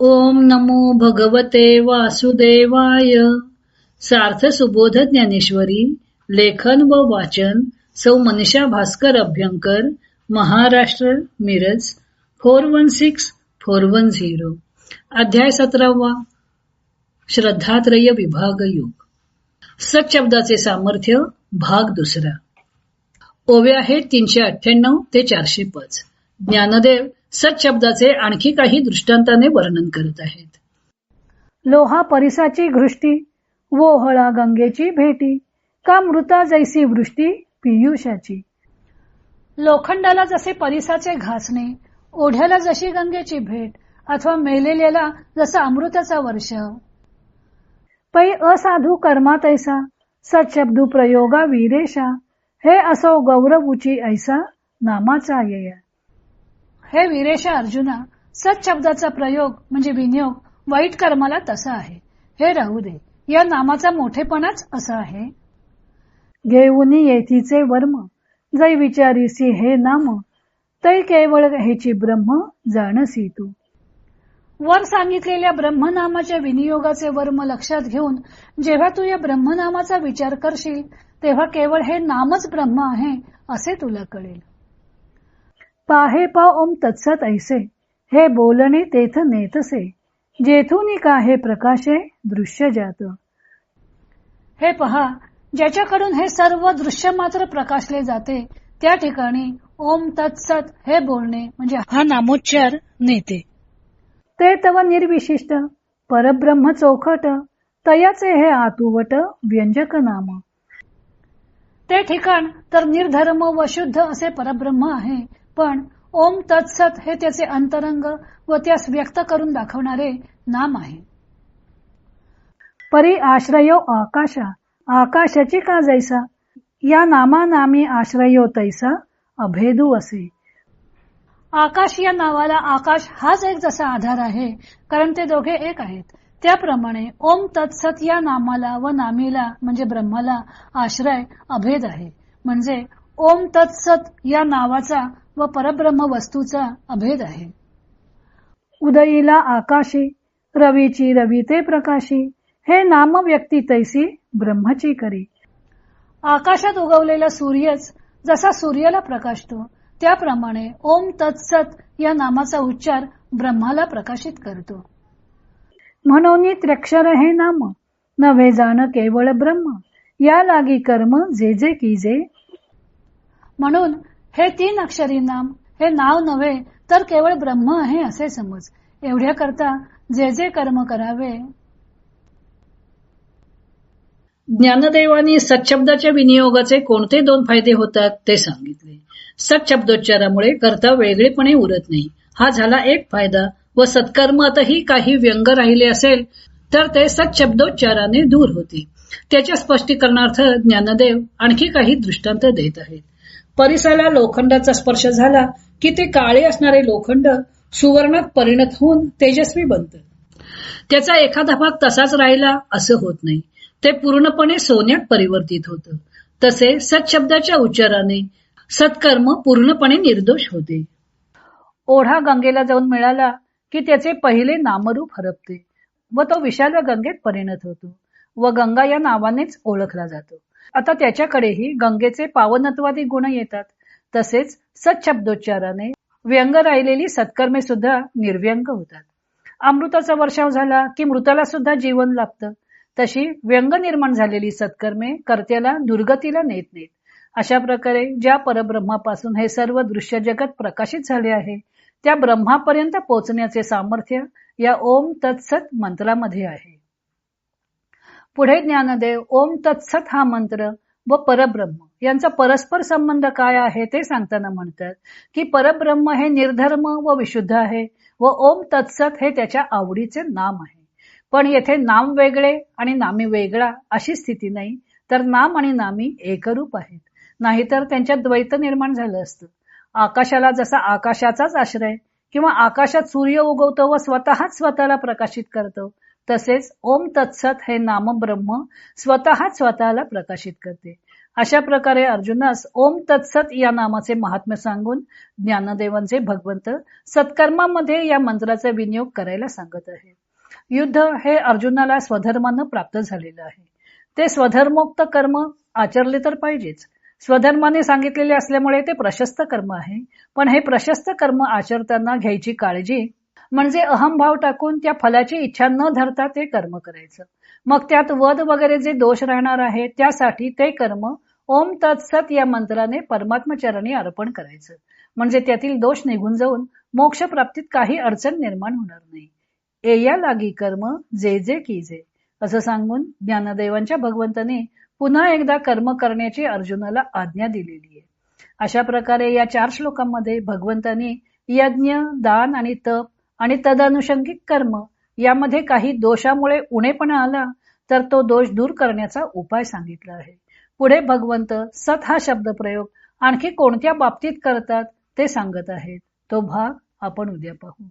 ओम नमो भगवते वासुदेवाय. सार्थ सुबोध ज्ञानेश्वरी लेखन व वाचन सौ Manisha Bhaskar Abhyankar Maharashtra Miraj four one six four one zero. अध्याय सतरावा श्रद्धात्रय विभाग योग. सच्शब्दाचे सामर्थ्य भाग दुसरा. ओवे आहेत तीनशे अठ्ठ्याण्णव ते चारशे पाच ज्ञानदेव सत्शब्दाचे आणखी काही दृष्टांताने वर्णन करत आहेत. लोहा परिसाची घृष्टी वोहळा गंगेची भेटी का मृता जैसी वृष्टी पियुषाची. लोखंडाला जसे परिसाचे घासणे ओढ्याला जशी गंगेची भेट अथवा मेलेल्याला जसा अमृताचा वर्षाव पै असाधू कर्मा तैसा सच्छब्दू प्रयोगा वीरेशा हे असो गौरवूची ऐसा नामाचा येया. हे वीरेशा अर्जुना सच्छब्दाचा प्रयोग म्हणजे विनियोग वाईट कर्माला तसा आहे. हे राहू दे या नामाचा मोठेपणाच असा आहे. घेऊनी येथीचे वर्म जै विचारीसी हे नाम तै केवळ हेची ब्रह्म जाणसी तू. वर सांगितलेल्या ब्रह्मनामाच्या विनियोगाचे वर्म लक्षात घेऊन जेव्हा तू या ब्रह्मनामाचा विचार करशील तेव्हा केवळ हे नामच ब्रह्म आहे असे तुला कळेल. पाहे पा ओम तत्सत ऐसे हे बोलणे तेथ नेतसे जेथून का हे प्रकाशे दृश्य जात. हे पहा ज्याच्याकडून हे सर्व दृश्य मात्र प्रकाशले जाते त्या ठिकाणी ओम तत्सत हे बोलणे म्हणजे हा नामोच्चार नेते. ते तव निर्विशिष्ट परब्रह्म चौखट तयाचे हे आतुवट व्यंजक नाम. ते ठिकाण तर निर्धर्म व शुद्ध असे परब्रह्म आहे पण ओम तत्सत हे त्याचे अंतरंग व त्यास व्यक्त करून दाखवणारे नाम आहे. परी आश्रयो आकाशा आकाशाची का जैसा? या नामानामी आश्रयो तैसा अभेदू असे. आकाश या नावाला आकाश हाच एक जसा आधार आहे कारण ते दोघे एक आहेत. त्याप्रमाणे ओम तत्सत या नामाला व नामीला म्हणजे ब्रह्माला आश्रय अभेद आहे. म्हणजे ओम तत्सत या नावाचा व परब्रह्म वस्तूचा अभेद आहे. उदयीला आकाशी रवीची रवी ते प्रकाशी हे नाम व्यक्ती तैसी ब्रह्मची करी. आकाशात उगवलेला सूर्यच जसा सूर्याला प्रकाशतो त्याप्रमाणे ओम तत्सत या नामाचा उच्चार ब्रह्माला प्रकाशित करतो. म्हणून त्र्यक्षर हे नाम नव्हे जाण केवळ ब्रह्म या लागी कर्म जे जे की जे. म्हणून हे तीन अक्षरी नाम हे नाव नव्हे तर केवळ ब्रह्म आहे असे समज. एवढ्या करता जे जे कर्म करावे. ज्ञानदेवानी सच्छब्दाच्या विनियोगाचे कोणते दोन फायदे होतात ते सांगितले. सच्छब्दोच्चारामुळे कर्ता वेगळेपणे उरत नाही. हा झाला एक फायदा व सत्कर्मातही काही व्यंग राहिले असेल तर ते सच्छब्दोच्चाराने दूर होते. त्याच्या स्पष्टीकरणार्थ ज्ञानदेव आणखी काही दृष्टांत देत आहेत. परिसाला लोखंडाचा स्पर्श झाला की ते काळे असणारे लोखंड सुवर्णात परिणत होऊन तेजस्वी बनत. त्याचा एखादा भाग तसाच राहिला असं होत नाही. ते पूर्णपणे सोन्यात परिवर्तित होतं. तसे सत्शब्दाच्या उच्चाराने सत्कर्म पूर्णपणे निर्दोष होते. ओढा गंगेला जाऊन मिळाला की त्याचे पहिले नामरूप हरपते व तो विशाल गंगेत परिणत होतो व गंगा या नावानेच ओळखला जातो. आता त्याच्याकडेही गंगेचे पावनत्वादी गुण येतात. तसेच सच्छब्दोच्चाराने व्यंग राहिलेली सत्कर्मे सुद्धा निर्व्यंग होतात. अमृताचा वर्षाव झाला की मृताला सुद्धा जीवन लागतं तशी व्यंग निर्माण झालेली सत्कर्मे कर्त्याला दुर्गतीला नेत नाहीत. अशा प्रकारे ज्या परब्रह्मापासून हे सर्व दृश्य जगत प्रकाशित झाले आहे त्या ब्रह्मापर्यंत पोहोचण्याचे सामर्थ्य या ओम तत्सत मंत्रामध्ये आहे. पुढे ज्ञानदेव ओम तत्सत हा मंत्र व परब्रह्म यांचा परस्पर संबंध काय आहे ते सांगताना म्हणतात की परब्रह्म हे निर्धर्म व विशुद्ध आहे व ओम तत्सत हे त्याच्या आवडीचे नाम आहे. पण येथे नाम वेगळे आणि नामी वेगळा अशी स्थिती नाही तर नाम आणि नामी एकरूप आहेत. नाहीतर त्यांच्यात द्वैत निर्माण झालं असतं. आकाशाला जसा आकाशाचाच आश्रय किंवा आकाशात सूर्य उगवतो व स्वतःच स्वतःला प्रकाशित करतो तसेच ओम तत्सत हे नाम ब्रह्म स्वतःच स्वतःला प्रकाशित करते. अशा प्रकारे अर्जुनास ओम तत्सत या नामाचे महात्म्य सांगून ज्ञानदेवांचे भगवंत सत्कर्मामध्ये या मंत्राचा विनियोग करायला सांगत आहे. युद्ध हे अर्जुनाला स्वधर्मानं प्राप्त झालेलं आहे. ते स्वधर्मोक्त कर्म आचरले तर पाहिजेच. स्वधर्माने सांगितलेले असल्यामुळे ते प्रशस्त कर्म आहे. पण हे प्रशस्त कर्म आचरताना घ्यायची काळजी म्हणजे अहमभाव टाकून त्या फलाची इच्छा न धरता ते कर्म करायचं. मग त्यात वध वगैरे जे दोष राहणार आहे त्यासाठी ते कर्म ओम तत्सत या मंत्राने परमात्मचरणी अर्पण करायचं. म्हणजे त्यातील दोष निघून जाऊन मोक्ष प्राप्तीत काही अडचण निर्माण होणार नाही. एया लागी कर्म जे जे की जे. असं सांगून ज्ञानदेवांच्या भगवंताने पुन्हा एकदा कर्म करण्याची अर्जुनाला आज्ञा दिलेली आहे. अशा प्रकारे या चार श्लोकांमध्ये भगवंतांनी यज्ञ दान आणि तप आणि तदनुषंगिक कर्म यामध्ये काही दोषामुळे उणेपणा आला तर तो दोष दूर करण्याचा उपाय सांगितला आहे. पुढे भगवंत सत हा शब्द प्रयोग आणखी कोणत्या बाबतीत करतात ते सांगत आहेत. तो भाग आपण उद्या पाहू.